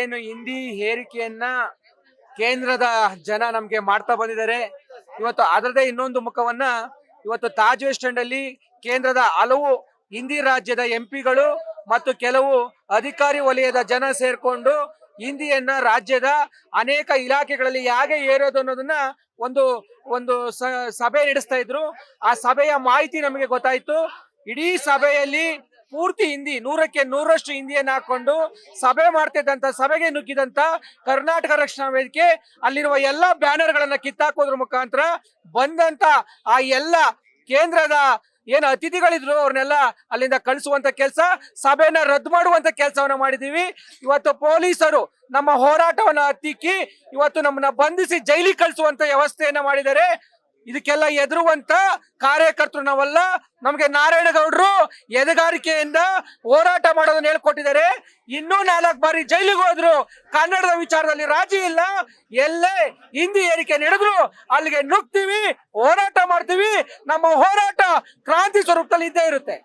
ಏನು ಹಿಂದಿ ಹೇರಿಕೆಯನ್ನ ಕೇಂದ್ರದ ಜನ ನಮ್ಗೆ ಮಾಡ್ತಾ ಬಂದಿದ್ದಾರೆ. ಇವತ್ತು ಅದರದೇ ಇನ್ನೊಂದು ಮುಖವನ್ನ ಇವತ್ತು ತಾಜ್ ವೆಸ್ಟ್ ಅಲ್ಲಿ ಕೇಂದ್ರದ ಹಲವು ಹಿಂದಿ ರಾಜ್ಯದ ಎಂಪಿಗಳು ಮತ್ತು ಕೆಲವು ಅಧಿಕಾರಿ ವಲಯದ ಜನ ಸೇರ್ಕೊಂಡು ಹಿಂದಿಯನ್ನ ರಾಜ್ಯದ ಅನೇಕ ಇಲಾಖೆಗಳಲ್ಲಿ ಹೇಗೆ ಏರೋದು ಅನ್ನೋದನ್ನ ಒಂದು ಒಂದು ಸಭೆ ನಡೆಸ್ತಾ ಇದ್ರು. ಆ ಸಭೆಯ ಮಾಹಿತಿ ನಮಗೆ ಗೊತ್ತಾಯ್ತು. ಇಡೀ ಸಭೆಯಲ್ಲಿ ಪೂರ್ತಿ ಹಿಂದಿ, ನೂರಕ್ಕೆ ನೂರಷ್ಟು ಹಿಂದಿಯನ್ನು ಹಾಕೊಂಡು ಸಭೆ ಮಾಡ್ತಿದ್ದಂತ, ಸಭೆಗೆ ನುಗ್ಗಿದಂತ ಕರ್ನಾಟಕ ರಕ್ಷಣಾ ವೇದಿಕೆ ಅಲ್ಲಿರುವ ಎಲ್ಲಾ ಬ್ಯಾನರ್ ಗಳನ್ನ ಕಿತ್ತಾಕೋದ್ರ ಮುಖಾಂತರ ಬಂದಂತ ಆ ಎಲ್ಲ ಕೇಂದ್ರದ ಏನು ಅತಿಥಿಗಳಿದ್ರು, ಅವ್ರನ್ನೆಲ್ಲ ಅಲ್ಲಿಂದ ಕಳಿಸುವಂತ ಕೆಲಸ, ಸಭೆಯನ್ನ ರದ್ದು ಮಾಡುವಂತ ಕೆಲಸವನ್ನ ಮಾಡಿದೀವಿ. ಇವತ್ತು ಪೊಲೀಸರು ನಮ್ಮ ಹೋರಾಟವನ್ನ ಹತ್ತಿಕ್ಕಿ, ಇವತ್ತು ನಮ್ಮನ್ನ ಬಂಧಿಸಿ ಜೈಲಿಗೆ ಕಳಿಸುವಂತ ವ್ಯವಸ್ಥೆಯನ್ನ ಮಾಡಿದ್ದಾರೆ. ಇದಕ್ಕೆಲ್ಲ ಎದುರುವಂತ ಕಾರ್ಯಕರ್ತರು ನಾವಲ್ಲ, ನಮಗೆ ನಾರಾಯಣಗೌಡರು ಎದೆಗಾರಿಕೆಯಿಂದ ಹೋರಾಟ ಮಾಡೋದನ್ನ ಹೇಳ್ಕೊಟ್ಟಿದ್ದಾರೆ. ಇನ್ನೂ ನಾಲ್ಕು ಬಾರಿ ಜೈಲಿಗೆ ಹೋದ್ರು. ಕನ್ನಡದ ವಿಚಾರದಲ್ಲಿ ರಾಜಿ ಇಲ್ಲ. ಎಲ್ಲೇ ಹಿಂದಿ ಏರಿಕೆ ನಡೆದ್ರು, ಅಲ್ಲಿಗೆ ನುಗ್ತೀವಿ, ಹೋರಾಟ ಮಾಡ್ತೀವಿ. ನಮ್ಮ ಹೋರಾಟ ಕ್ರಾಂತಿ ಸ್ವರೂಪದಲ್ಲಿ ಇದ್ದೇ ಇರುತ್ತೆ.